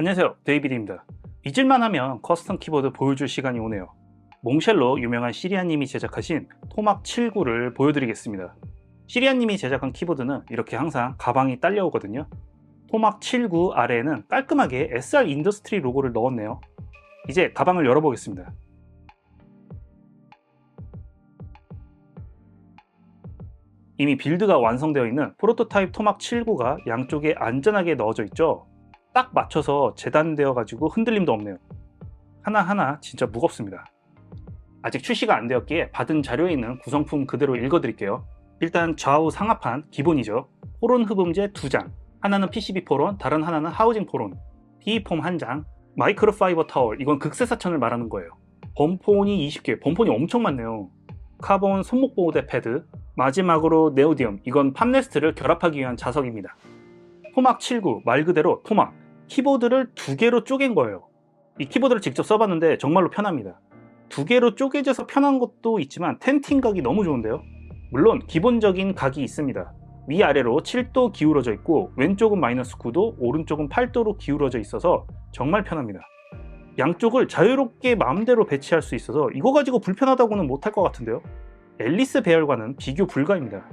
안녕하세요. 데이비드입니다. 잊을만 하면 커스텀 키보드 보여줄 시간이 오네요. 몽쉘로 유명한 시리아님이 제작하신 토막 79를 보여드리겠습니다. 시리아님이 제작한 키보드는 이렇게 항상 가방이 딸려오거든요. 토막 79 아래에는 깔끔하게 SR 인더스트리 로고를 넣었네요. 이제 가방을 열어보겠습니다. 이미 빌드가 완성되어 있는 프로토타입 토막 79가 양쪽에 안전하게 넣어져 있죠 딱 맞춰서 재단되어 가지고 흔들림도 없네요. 하나하나 진짜 무겁습니다. 아직 출시가 안 되었기에 받은 자료에 있는 구성품 그대로 읽어 드릴게요. 일단 좌우 상하판 기본이죠. 포론 흡음재 2장. 하나는 PCB 포론 다른 하나는 하우징 포론. PE폼 1장. 마이크로 파이버 타월. 이건 극세사천을 말하는 거예요. 범폰이 20개. 범폰이 엄청 많네요. 카본 손목 보호대 패드. 마지막으로 네오디움. 이건 팜네스트를 결합하기 위한 자석입니다 토막 79 말 그대로 토막. 키보드를 두 개로 쪼갠 거예요. 이 키보드를 직접 써봤는데 정말로 편합니다. 두 개로 쪼개져서 편한 것도 있지만 텐팅 각이 너무 좋은데요? 물론 기본적인 각이 있습니다. 위아래로 7도 기울어져 있고 왼쪽은 마이너스 9도 오른쪽은 8도로 기울어져 있어서 정말 편합니다. 양쪽을 자유롭게 마음대로 배치할 수 있어서 이거 가지고 불편하다고는 못할 것 같은데요? 앨리스 배열과는 비교 불가입니다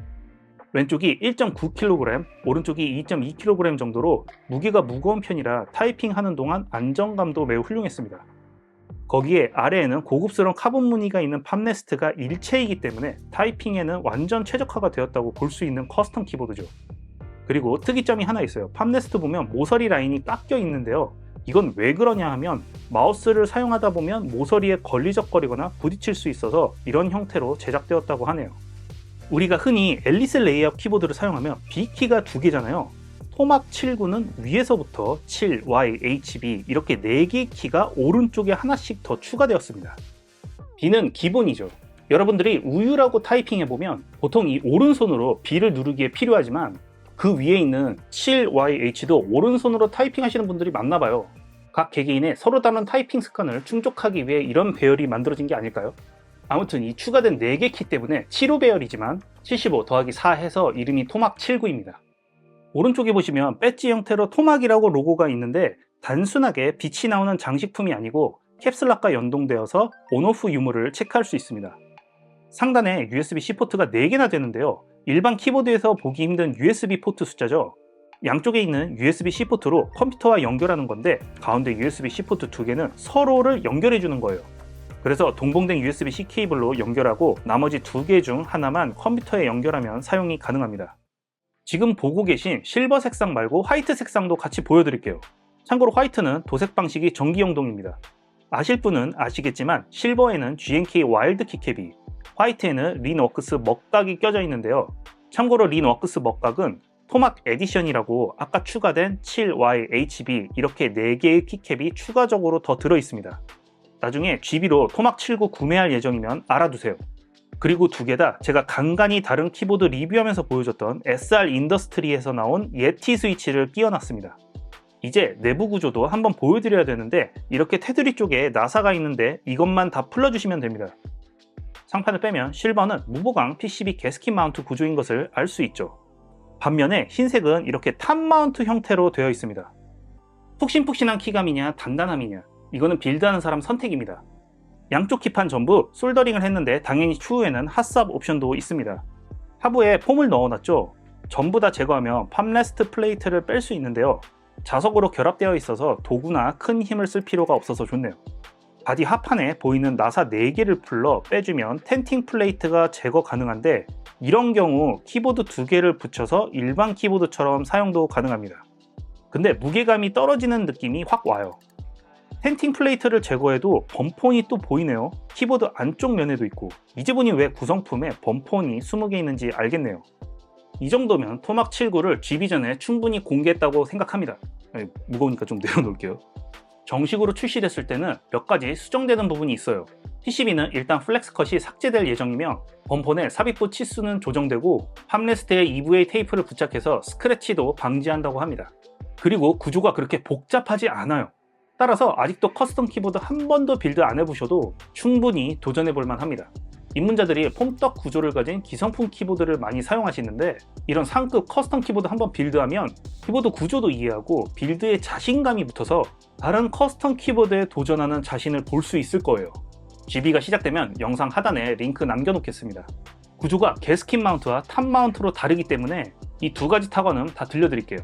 왼쪽이 1.9kg, 오른쪽이 2.2kg 정도로 무게가 무거운 편이라 타이핑하는 동안 안정감도 매우 훌륭했습니다. 거기에 아래에는 고급스러운 카본 무늬가 있는 팜네스트가 일체이기 때문에 타이핑에는 완전 최적화가 되었다고 볼 수 있는 커스텀 키보드죠. 그리고 특이점이 하나 있어요. 팜네스트 보면 모서리 라인이 깎여 있는데요. 이건 왜 그러냐 하면 마우스를 사용하다 보면 모서리에 걸리적거리거나 부딪힐 수 있어서 이런 형태로 제작되었다고 하네요. 우리가 흔히 앨리스 레이업 키보드를 사용하면 B키가 두 개잖아요. 토막 79는 위에서부터 7, Y, HB 이렇게 4개의 키가 오른쪽에 하나씩 더 추가되었습니다. B는 기본이죠. 여러분들이 우유라고 타이핑해보면 보통 이 오른손으로 B를 누르기에 필요하지만 그 위에 있는 7YH도 오른손으로 타이핑하시는 분들이 많나 봐요. 각 개개인의 서로 다른 타이핑 습관을 충족하기 위해 이런 배열이 만들어진 게 아닐까요? 아무튼 이 추가된 4개 키 때문에 7호 배열이지만 75 더하기 4 해서 이름이 토막 79입니다. 오른쪽에 보시면 배지 형태로 토막이라고 로고가 있는데 단순하게 빛이 나오는 장식품이 아니고 캡슐락과 연동되어서 온오프 유무를 체크할 수 있습니다. 상단에 USB-C 포트가 4개나 되는데요. 일반 키보드에서 보기 힘든 USB 포트 숫자죠. 양쪽에 있는 USB-C 포트로 컴퓨터와 연결하는 건데 가운데 USB-C 포트 2개는 서로를 연결해 주는 거예요. 그래서 동봉된 USB-C 케이블로 연결하고 나머지 두 개 중 하나만 컴퓨터에 연결하면 사용이 가능합니다. 지금 보고 계신 실버 색상 말고 화이트 색상도 같이 보여드릴게요. 참고로 화이트는 도색 방식이 전기용동입니다. 아실 분은 아시겠지만 실버에는 GNK 와일드 키캡이, 화이트에는 린워크스 먹각이 껴져 있는데요. 참고로 린워크스 먹각은 토막 에디션이라고 아까 추가된 7YHB 이렇게 4개의 키캡이 추가적으로 더 들어 있습니다. 나중에 GB로 토막 79 구매할 예정이면 알아두세요. 그리고 두 개 다 제가 간간히 다른 키보드 리뷰하면서 보여줬던 SR 인더스트리에서 나온 예티 스위치를 끼워놨습니다. 이제 내부 구조도 한번 보여드려야 되는데 이렇게 테두리 쪽에 나사가 있는데 이것만 다 풀어주시면 됩니다. 상판을 빼면 실버는 무보강 PCB 게스킨 마운트 구조인 것을 알 수 있죠. 반면에 흰색은 이렇게 탑 마운트 형태로 되어 있습니다. 푹신푹신한 키감이냐 단단함이냐 이거는 빌드하는 사람 선택입니다. 양쪽 키판 전부 솔더링을 했는데 당연히 추후에는 핫삽 옵션도 있습니다. 하부에 폼을 넣어놨죠. 전부 다 제거하면 팜레스트 플레이트를 뺄 수 있는데요. 자석으로 결합되어 있어서 도구나 큰 힘을 쓸 필요가 없어서 좋네요. 바디 하판에 보이는 나사 4개를 풀러 빼주면 텐팅 플레이트가 제거 가능한데 이런 경우 키보드 2개를 붙여서 일반 키보드처럼 사용도 가능합니다. 근데 무게감이 떨어지는 느낌이 확 와요. 텐팅 플레이트를 제거해도 범폰이 또 보이네요. 키보드 안쪽 면에도 있고 이제 보니 왜 구성품에 범폰이 20개 있는지 알겠네요. 이 정도면 토막 79를 GB 전에 충분히 공개했다고 생각합니다. 아니, 무거우니까 좀 내려놓을게요. 정식으로 출시됐을 때는 몇 가지 수정되는 부분이 있어요. PCB는 일단 플렉스컷이 삭제될 예정이며 범폰의 삽입부 치수는 조정되고 팜레스트에 EVA 테이프를 부착해서 스크래치도 방지한다고 합니다. 그리고 구조가 그렇게 복잡하지 않아요. 따라서 아직도 커스텀 키보드 한 번도 빌드 안 해보셔도 충분히 도전해 볼만 합니다. 입문자들이 폼떡 구조를 가진 기성품 키보드를 많이 사용하시는데 이런 상급 커스텀 키보드 한번 빌드하면 키보드 구조도 이해하고 빌드에 자신감이 붙어서 다른 커스텀 키보드에 도전하는 자신을 볼 수 있을 거예요. GB가 시작되면 영상 하단에 링크 남겨놓겠습니다. 구조가 게스킨 마운트와 탑 마운트로 다르기 때문에 이 두 가지 타건은 다 들려드릴게요.